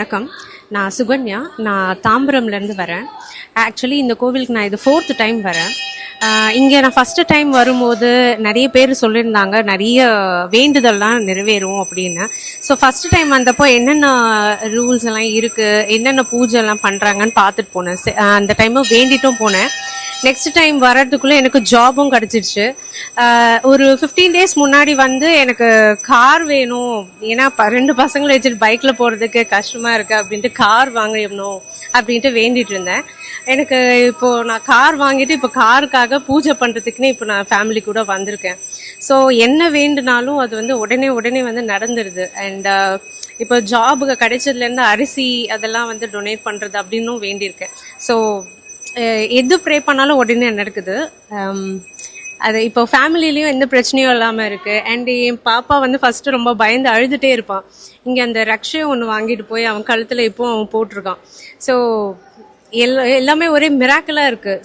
வணக்கம். நான் சுகன்யா நான் தாம்பரம்லேருந்து வரேன். ஆக்சுவலி இந்த கோவிலுக்கு நான் இது ஃபோர்த்து டைம் வரேன். இங்கே நான் ஃபஸ்ட்டு டைம் வரும்போது நிறைய பேர் சொல்லியிருந்தாங்க நிறைய வேண்டுதல்லாம் நிறைவேறும் அப்படின்னு. ஸோ ஃபஸ்ட்டு டைம் வந்தப்போ என்னென்ன ரூல்ஸ் எல்லாம் இருக்குது என்னென்ன பூஜை எல்லாம் பண்ணுறாங்கன்னு பார்த்துட்டு போனேன். அந்த டைமு வேண்டிட்டும் போனேன். நெக்ஸ்ட் டைம் வர்றதுக்குள்ள எனக்கு ஜாபும் கிடைச்சிருச்சு. ஒரு ஃபிஃப்டீன் டேஸ் முன்னாடி வந்து எனக்கு கார் வேணும். ஏன்னா ப- ரெண்டு பசங்களை வச்சுட்டு பைக்ல போறதுக்கு கஷ்டமா இருக்கு அப்படின்ட்டு கார் வாங்கணும் அப்படின்ட்டு வேண்டிட்டு இருந்தேன். எனக்கு இப்போ நான் கார் வாங்கிட்டு இப்போ காருக்காக பூஜை பண்றதுக்குன்னு இப்போ நான் ஃபேமிலி கூட வந்திருக்கேன். ஸோ என்ன வேண்டுனாலும் அது வந்து உடனே உடனே வந்து நடந்துருது. அண்ட் இப்போ ஜாபுக்கு கிடைச்சதுலேருந்து அரிசி அதெல்லாம் வந்து டொனேட் பண்ணுறது அப்படின்னும் வேண்டியிருக்கேன். ஸோ எது ப்ரே பண்ணாலும் உடனே நடக்குது. அது இப்போ ஃபேமிலிலையும் எந்த பிரச்சனையும் இல்லாமல் இருக்குது அண்ட் என் பாப்பா வந்து ஃபஸ்ட்டு ரொம்ப பயந்து அழுதுகிட்டே இருப்பான். இங்கே அந்த ரக்ஷை ஒன்று வாங்கிட்டு போய் அவன் கழுத்தில் இப்போ அவன் போட்டிருக்கான். ஸோ எல்லா எல்லாமே ஒரே மிராக்கலாக இருக்குது